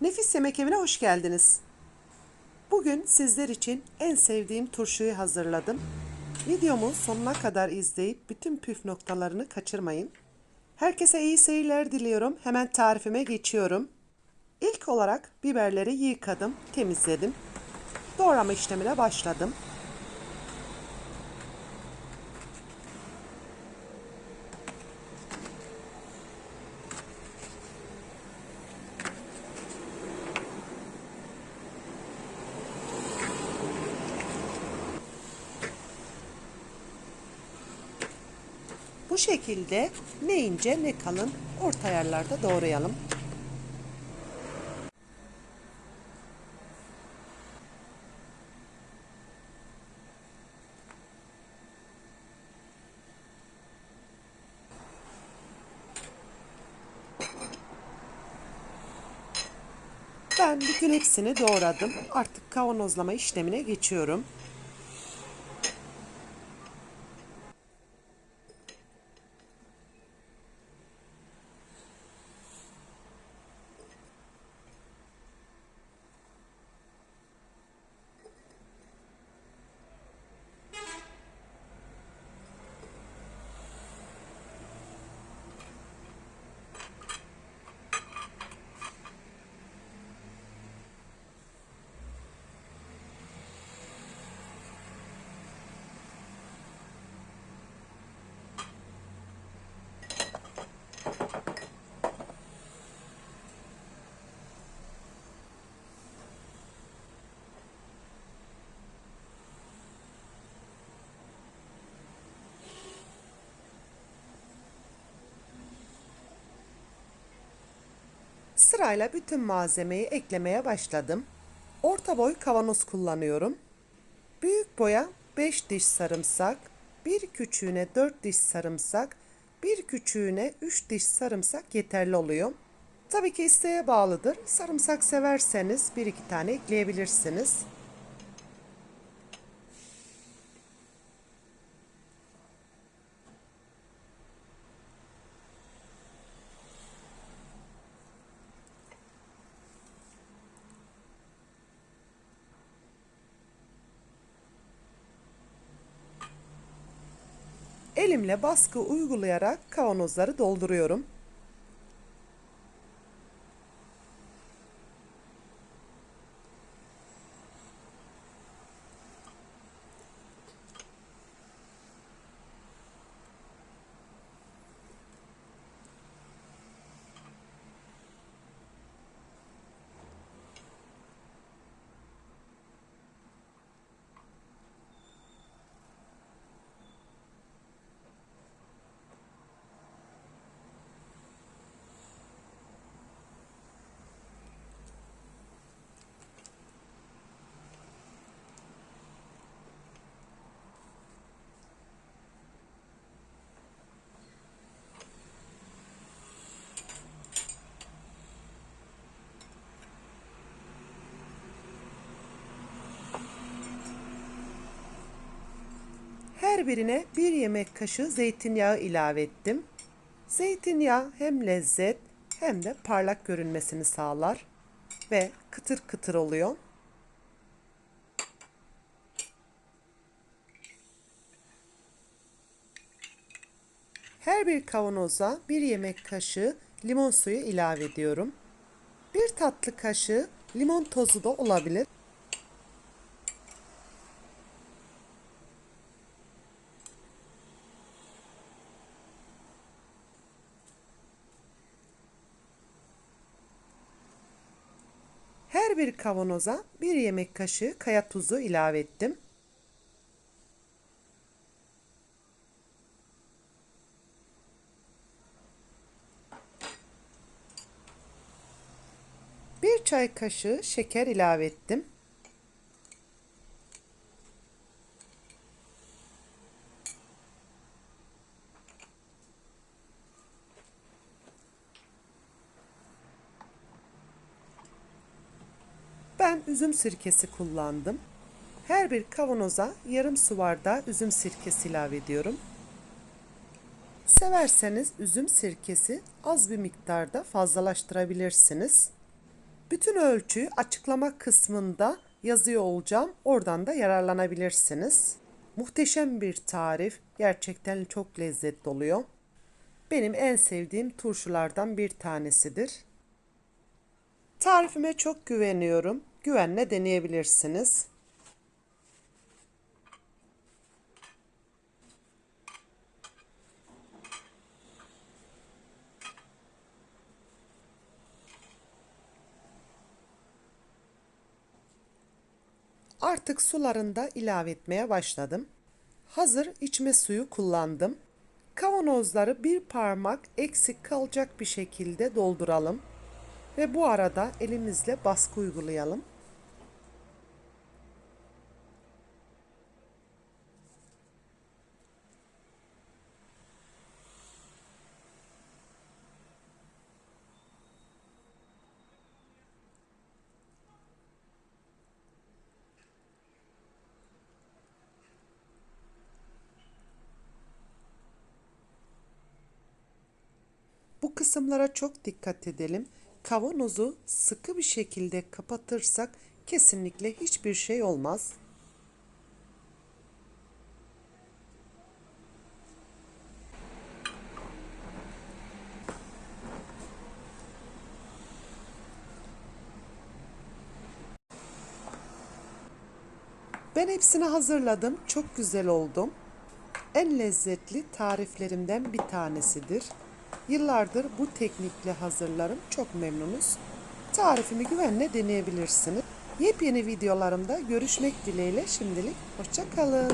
Nefis Yemek Evi'ne hoş geldiniz. Bugün sizler için en sevdiğim turşuyu hazırladım. Videomu sonuna kadar izleyip bütün püf noktalarını kaçırmayın. Herkese iyi seyirler diliyorum. Hemen tarifime geçiyorum. İlk olarak biberleri yıkadım, temizledim. Doğrama işlemine başladım. Bu şekilde ne ince ne kalın orta ayarlarda doğrayalım. Ben bütün hepsini doğradım. Artık kavanozlama işlemine geçiyorum. Sırayla bütün malzemeyi eklemeye başladım. Orta boy kavanoz kullanıyorum. Büyük boya 5 diş sarımsak, bir küçüğüne 4 diş sarımsak, bir küçüğüne 3 diş sarımsak yeterli oluyor. Tabii ki isteğe bağlıdır. Sarımsak severseniz 1-2 tane ekleyebilirsiniz. Elimle baskı uygulayarak kavanozları dolduruyorum. Her birine bir yemek kaşığı zeytinyağı ilave ettim. Zeytinyağı hem lezzet hem de parlak görünmesini sağlar ve kıtır kıtır oluyor. Her bir kavanoza bir yemek kaşığı limon suyu ilave ediyorum. Bir tatlı kaşığı limon tozu da olabilir. Her bir kavanoza bir yemek kaşığı kaya tuzu ilave ettim. Bir çay kaşığı şeker ilave ettim. Ben üzüm sirkesi kullandım. Her bir kavanoza yarım su bardağı üzüm sirkesi ilave ediyorum. Severseniz üzüm sirkesi az bir miktarda fazlalaştırabilirsiniz. Bütün ölçüyü açıklama kısmında yazıyor olacağım. Oradan da yararlanabilirsiniz. Muhteşem bir tarif. Gerçekten çok lezzetli oluyor. Benim en sevdiğim turşulardan bir tanesidir. Tarifime çok güveniyorum. Güvenle deneyebilirsiniz. Artık sularını da ilave etmeye başladım. Hazır içme suyu kullandım. Kavanozları bir parmak eksik kalacak bir şekilde dolduralım. Ve bu arada elimizle baskı uygulayalım. Bu kısımlara çok dikkat edelim. Kavanozu sıkı bir şekilde kapatırsak kesinlikle hiçbir şey olmaz. Ben hepsini hazırladım. Çok güzel oldum. En lezzetli tariflerimden bir tanesidir. Yıllardır bu teknikle hazırlarım. Çok memnunuz. Tarifimi güvenle deneyebilirsiniz. Yepyeni videolarımda görüşmek dileğiyle şimdilik hoşça kalın.